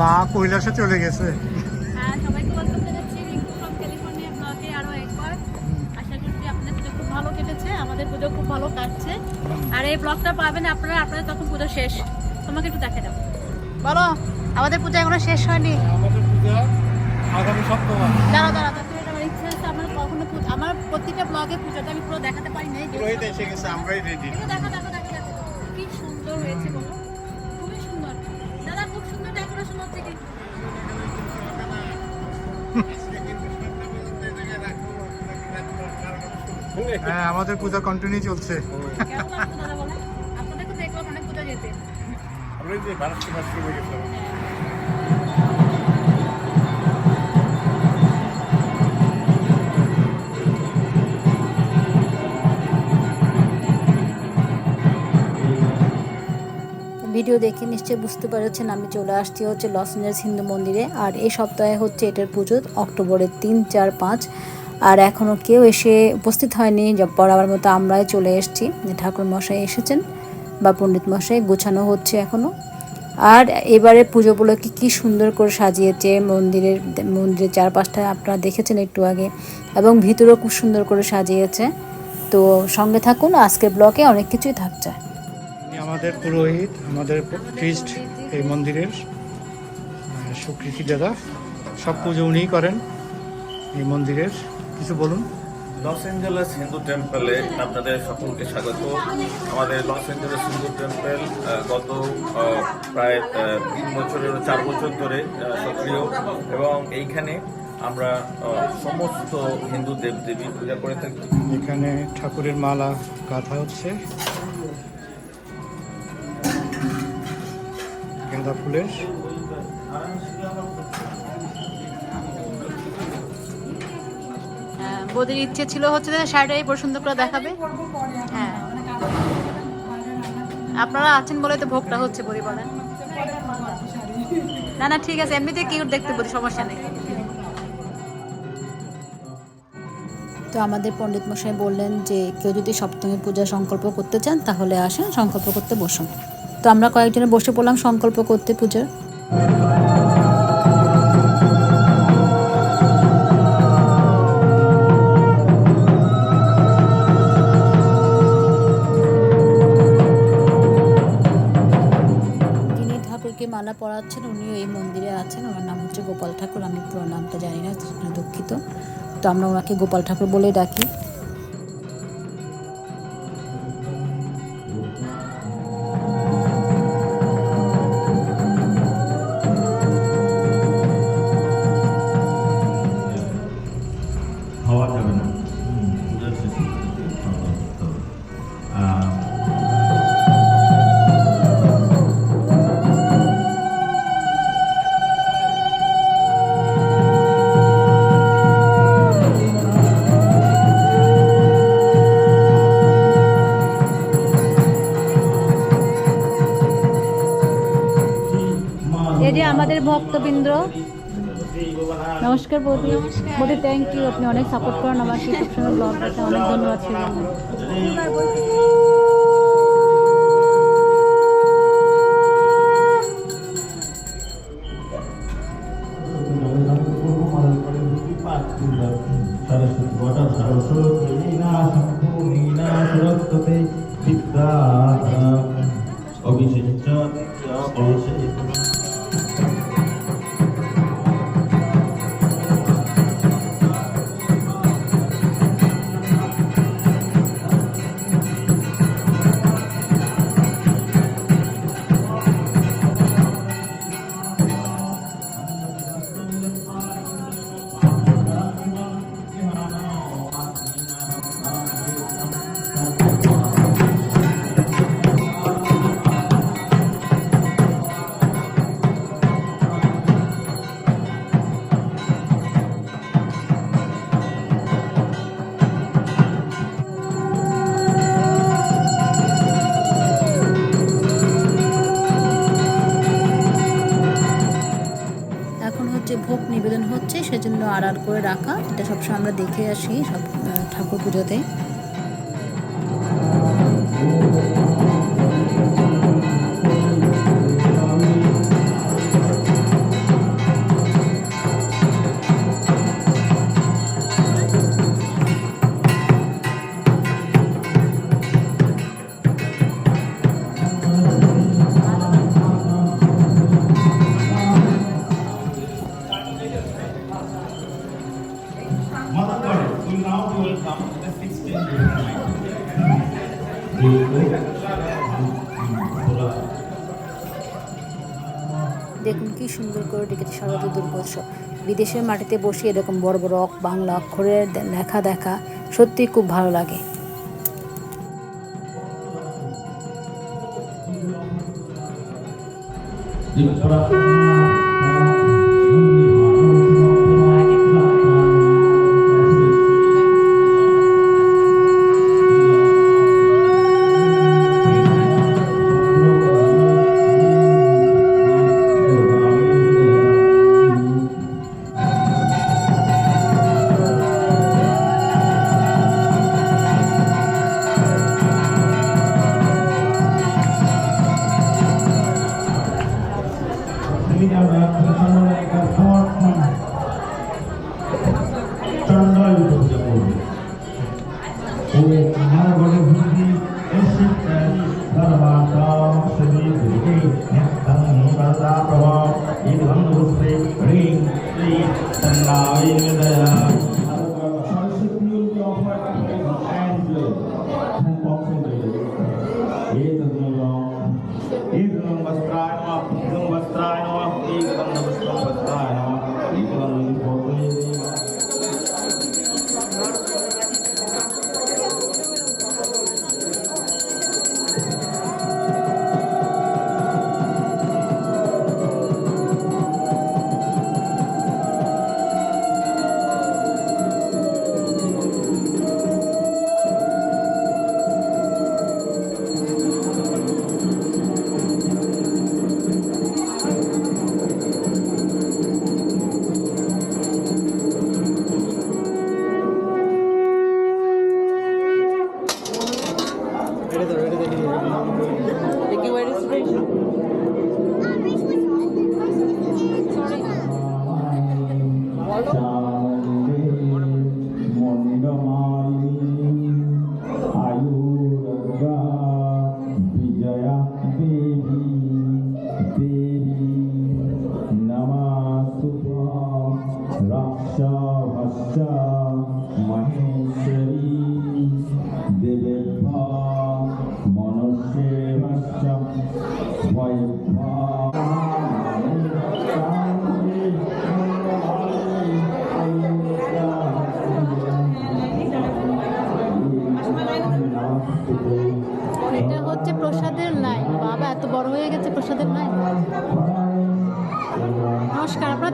মা কৈলাসে চলে গেছে। ভালো কাটছে। আর এই ব্লগটা পাবেন আপনারা আপনাদের তখন পুজো শেষ। তোমাকে একটু দেখে দাও। বলো আমাদের পূজা এখনও শেষ হয়নি? আমাদের পূজা আগামী সপ্তাহে। দাঁড়া দাঁড়া আমার ইচ্ছা আছে আমার কখনো পুজো আমার প্রত্যেকটা ব্লগে পুজোটা আমি পুরো দেখাতে পারি নাই পুরোহিত এসে গেছে আমরাই রেডি দেখো দেখো দেখো দেখো কি সুন্দর হয়েছে হ্যাঁ আমাদের পূজা কন্টিনিউ চলছে। আমরা যে হয়ে ভিডিও দেখে নিশ্চয়ই বুঝতে পারছেন আমি চলে আসছি হচ্ছে লস এঞ্জেলস হিন্দু মন্দিরে। আর এই সপ্তাহে হচ্ছে এটার পুজো অক্টোবরের তিন চার পাঁচ। আর এখনও কেউ এসে উপস্থিত হয়নি বরাবর মতো আমরাই চলে এসেছি। ঠাকুর মশাই এসেছেন বা পণ্ডিত মশাই, গোছানো হচ্ছে এখনও আর এবারে পুজো উপলক্ষে কী সুন্দর করে সাজিয়েছে মন্দিরের মন্দিরের চারপাশটা আপনারা দেখেছেন একটু আগে, এবং ভিতরেও খুব সুন্দর করে সাজিয়েছে। তো সঙ্গে থাকুন আজকের ব্লকে অনেক কিছুই থাকছে। আমাদের পুরোহিত, আমাদের খ্রিস্ট এই মন্দিরের সুকৃতি দাদা, সব পুজো উনিই করেন এই মন্দিরের। কিছু বলুন। লস অ্যাঞ্জেলেস হিন্দু টেম্পলে আপনাদের সকলকে স্বাগত। আমাদের লস অ্যাঞ্জেলেস হিন্দু টেম্পল গত প্রায় তিন বছরের চার বছর ধরে সক্রিয়। এবং এইখানে আমরা সমস্ত হিন্দু দেবদেবী পূজা করে থাকি। এখানে ঠাকুরের মালা গাঁথা হচ্ছে। গেঁদা ফুলের। বৌদির ইচ্ছে ছিল হচ্ছে যে শাড়িটা এই সুন্দর করে দেখাবে। হ্যাঁ। আপনারা আছেন বলে তো ভোগটা হচ্ছে বলি বলেন। না না, ঠিক আছে এমনিতে কিউট দেখতে বলি সমস্যা নেই। তো আমাদের পণ্ডিত মশাই বললেন যে, কেউ যদি সপ্তমী পূজা সংকল্প করতে চান, তাহলে আসেন, সংকল্প করতে বসুন। তো আমরা কয়েকজনে বসে পড়লাম সংকল্প করতে পূজার। মালা উনিও এই মন্দিরে আছেন। ওনার নাম হচ্ছে গোপাল ঠাকুর। আমি পুরো নামটা জানি না দুঃখিত। তো আমরা ওনাকে গোপাল ঠাকুর বলে ডাকি। আমাদের ভক্তবৃন্দ। নমস্কার বৌদি। বৌদি থ্যাংক ইউ আপনি অনেক সাপোর্ট করেন আমাকে। সুন্দর ব্লগ দেখে অনেক ধন্যবাদ বটা সরস্বতী লীনা সম্পূর্ণীনা সুরক্ষতে হচ্ছে ভোগ নিবেদন হচ্ছে, সেজন্য আড়াল করে রাখা। এটা সবসময় আমরা দেখে আসি সব ঠাকুর পুজোতে। সুন্দর করে ডেকেছে শারদীয় দুর্গোৎসব বিদেশের মাটিতে বসে এরকম বড় বড় অক- বাংলা অক্ষরের লেখা দেখা সত্যিই খুব ভালো লাগে। চন্ডাল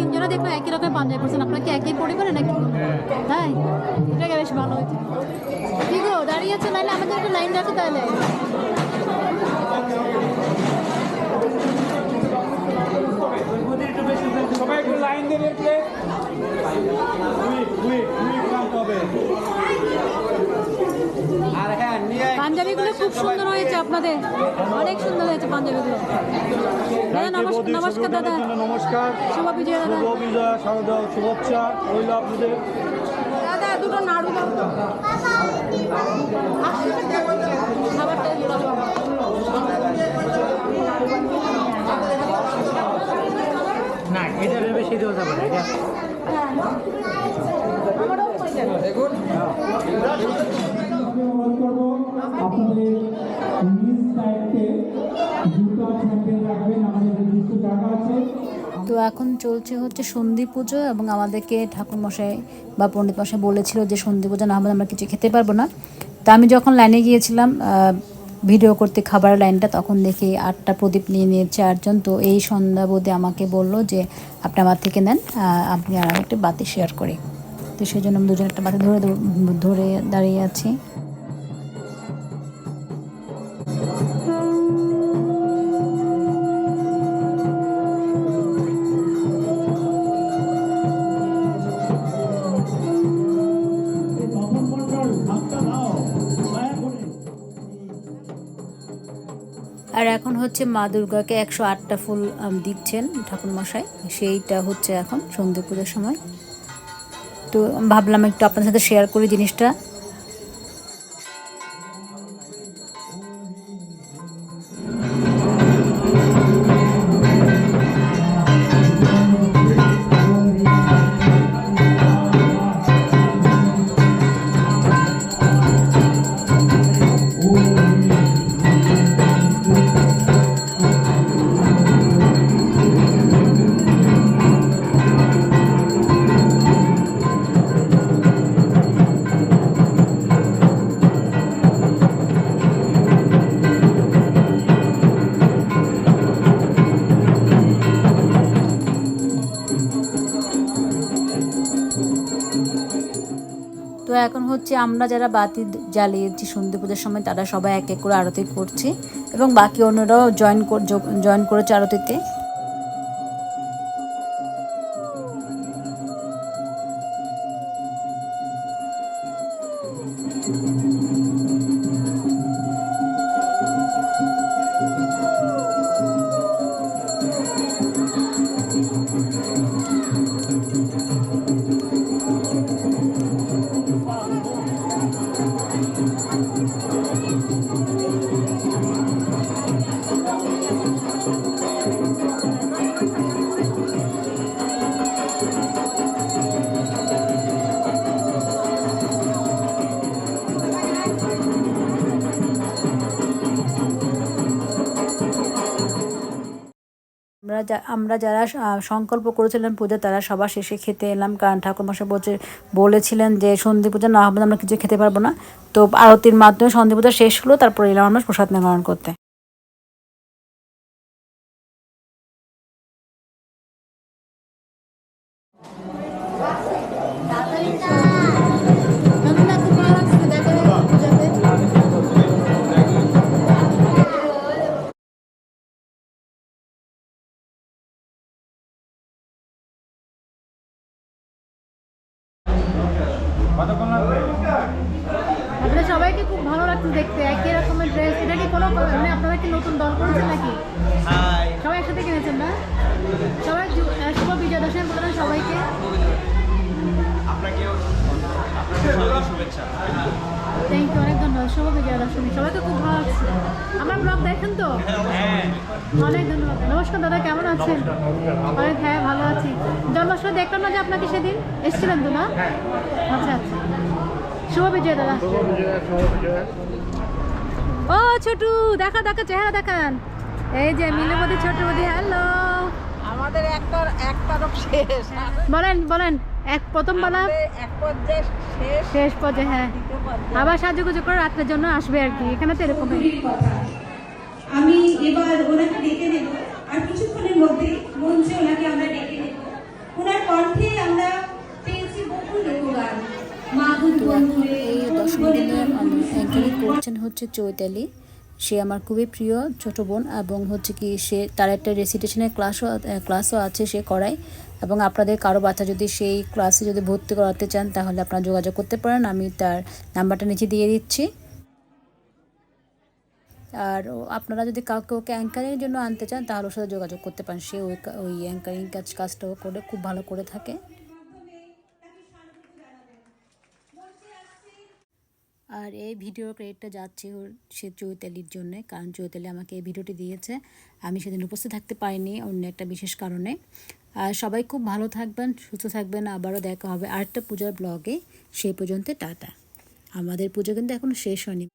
তিনজনে দেখলাম একই রকম পাঞ্জাবি আপনার কি একই পরিবারে নাকি? তাই? এটাকে বেশ ভালো হয়েছে ঠিক দাঁড়িয়ে আছে লাইনে? আমাদের একটা লাইন রাখো তাহলে সবাই একটু লাইন দেবেন প্লিজ কুইক কুইক কুইক নামতে হবে আর হ্যাঁ নিয়ে পাঞ্জাবিগুলো খুব সুন্দর হয়েছে আপনাদের অনেক সুন্দর হয়েছে পাঞ্জাবিগুলো দাদা নমস্কার নমস্কার দাদা। নমস্কার। শুভ বিজয় দাদা। শুভ বিজয় শারদা শুভেচ্ছা রইল আপনাদের। দাদা দুটো নাড়ু। না এটা ভেবে সেই দেওয়া যাবে না এটা অনুরোধ আপনাদের তো এখন চলছে হচ্ছে সন্ধি পুজো এবং আমাদেরকে ঠাকুরমশাই বা পণ্ডিত মশাই বলেছিল যে সন্ধি পুজো না হলে আমরা কিছু খেতে পারব না। তা আমি যখন লাইনে গিয়েছিলাম ভিডিও করতে খাবার লাইনটা তখন দেখি আটটা প্রদীপ নিয়ে নিয়েছে আটজন তো এই সন্ধ্যা বোধে আমাকে বলল যে, আপনি আমার থেকে নেন আপনি আর একটা বাতি শেয়ার করি। তো সেই জন্য আমি দুজন একটা বাতি ধরে ধরে দাঁড়িয়ে আছি। আর এখন হচ্ছে মা দুর্গাকে একশো আটটা ফুল দিচ্ছেন ঠাকুরমশাই। সেইটা হচ্ছে এখন সন্ধ্যে পুজোর সময়। তো ভাবলাম একটু আপনার সাথে শেয়ার করি জিনিসটা। তো এখন হচ্ছে আমরা যারা বাতি জ্বালিয়েছি সন্ধে পুজোর সময়, তারা সবাই এক এক করে আরতি করছি এবং বাকি অন্যরাও জয়েন জয়েন করেছে আরতিতে। আমরা যা, আমরা যারা সংকল্প করেছিলাম পুজো, তারা সবার শেষে খেতে এলাম। কারণ ঠাকুরমশাই বলছে, বলেছিলেন যে সন্ধি পূজা না হবে, আমরা কিছু খেতে পারব না। তো আরতির মাধ্যমে সন্ধি পূজা শেষ হলো, তারপরে এলাম আমরা প্রসাদ নিবারণ করতে। বিজয় দশমী সবাইকে খুব ভালো আমার ব্লগ দেখেন তো? অনেক ধন্যবাদ। নমস্কার দাদা কেমন আছেন? অনেক হ্যাঁ ভালো আছি। জন্মাষ্টমী দেখলাম না যে আপনাকে সেদিন? এসেছিলেন তো না? আচ্ছা আচ্ছা। শুভ বিজয় দাদা। ও ছোটু দেখা দেখা চেহারা দেখান। এই যে মিলবতী ছোটু বদি হ্যালো। আমাদের একটা এক তরফ শেষ। বলেন বলেন। এক প্রথম বলা শেষ। শেষ পর্যায়ে হ্যাঁ। আবার সাজুগুজু করে রাত্রের জন্য আসবে আর কি। এখানে তো এরকমই। আমি এবার ওনাকে ডেকে নেব। আর কিছুক্ষণের মধ্যে মঞ্চে ওনাকে আমরা ডেকে নেব। ওনার কণ্ঠে আমরা পেয়েছি বহু লোকগান। এই দশমী দিনে অ্যাঙ্কারিং করছেন হচ্ছে চৈতালি। সে আমার খুবই প্রিয় ছোট বোন এবং হচ্ছে কি সে তার একটা রেসিটেশনের ক্লাসও ক্লাসও আছে সে করায়। এবং আপনাদের কারও বাচ্চা যদি সেই ক্লাসে যদি ভর্তি করাতে চান, তাহলে আপনারা যোগাযোগ করতে পারেন। আমি তার নাম্বারটা নিচে দিয়ে দিচ্ছি। আর আপনারা যদি কাউকে ওকে অ্যাঙ্কারিংয়ের জন্য আনতে চান, তাহলে ওর সাথে যোগাযোগ করতে পারেন। সে ওই ওই অ্যাঙ্কারিং কাজ কাজটাও করে, খুব ভালো করে থাকে। আর এই ভিডিও ক্রেডিটটা যাচ্ছে ওর সে চৈতালির জন্য, কারণ চৈতালি আমাকে এই ভিডিওটি দিয়েছে। আমি সেদিন উপস্থিত থাকতে পারিনি অন্য একটা বিশেষ কারণে। আর সবাই খুব ভালো থাকবেন, সুস্থ থাকবেন। আবারও দেখা হবে আরেকটা পূজার ব্লগে সেই পর্যন্ত টাটা। আমাদের পুজো কিন্তু এখনও শেষ হয়নি।